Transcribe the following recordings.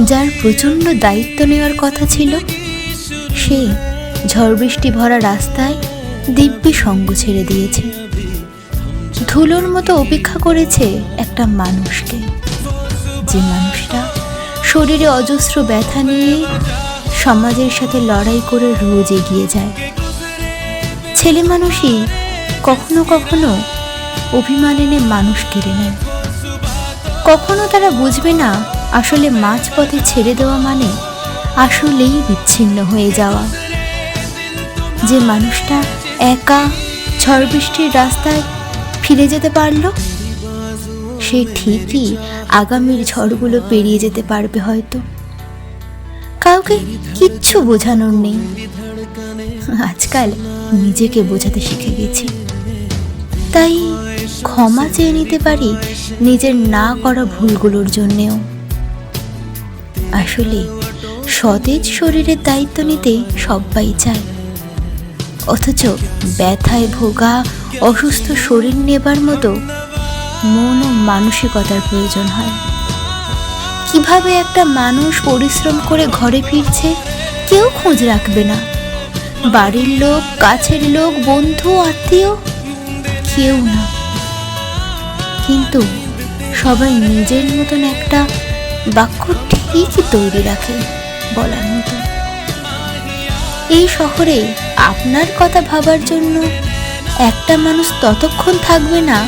যার প্রচণ্ড দায়িত্ব নেওয়ার কথা ছিল, সে ঝড় বৃষ্টি ভরা রাস্তায় দিব্যি সঙ্গ ছেড়ে দিয়েছে। ধুলোর মতো অপেক্ষা করেছে একটা মানুষকে। যে মানুষটা শরীরে অজস্র ব্যথা নিয়ে সমাজের সাথে লড়াই করে রোজ এগিয়ে যায়। ছেলে মানুষই কখনো কখনো অভিমান এনে মানুষ কেড়ে নেয়। কখনো তারা বুঝবে না আসলে মাঝপথে ছেড়ে দেওয়া মানে আসলেই বিচ্ছিন্ন হয়ে যাওয়া। যে মানুষটা একা ঝড় বৃষ্টির রাস্তায় ফিরে যেতে পারল, সে ঠিকই আগামীর ঝড়গুলো পেরিয়ে যেতে পারবে হয়তো। কাউকে কিচ্ছু বোঝানোর নেই। আজকাল নিজেকে বোঝাতে শিখে গেছি। তাই ক্ষমা চেয়ে নিতে পারি নিজের না করা ভুলগুলোর জন্যেও। আসলে সতেজ শরীরের দায়িত্ব নিতে সবাই চায়। অথচ ব্যথায় ভোগা, অসুস্থ শরীর নেবার মতো মন ও মানসিকতার প্রয়োজন হয়। কীভাবে একটা মানুষ পরিশ্রম করে ঘরে ফিরছে, কেউ খোঁজ রাখবে না। বাড়ির লোক, কাছের লোক, বন্ধু, আত্মীয় কেউ না। কিন্তু সবাই নিজের মতন একটা বাক্য ঠিকই তৈরি রাখে বলার মতো। এই শহরে আপনার কথা ভাবার জন্য একটা মানুষ ততক্ষণ থাকবে না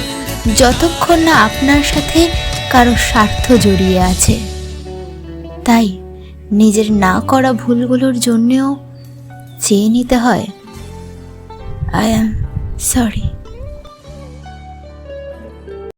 যতক্ষণ না আপনার সাথে কারও স্বার্থ জড়িয়ে আছে। তাই নিজের না করা ভুলগুলোর জন্যেও চেয়ে নিতে হয়। I am sorry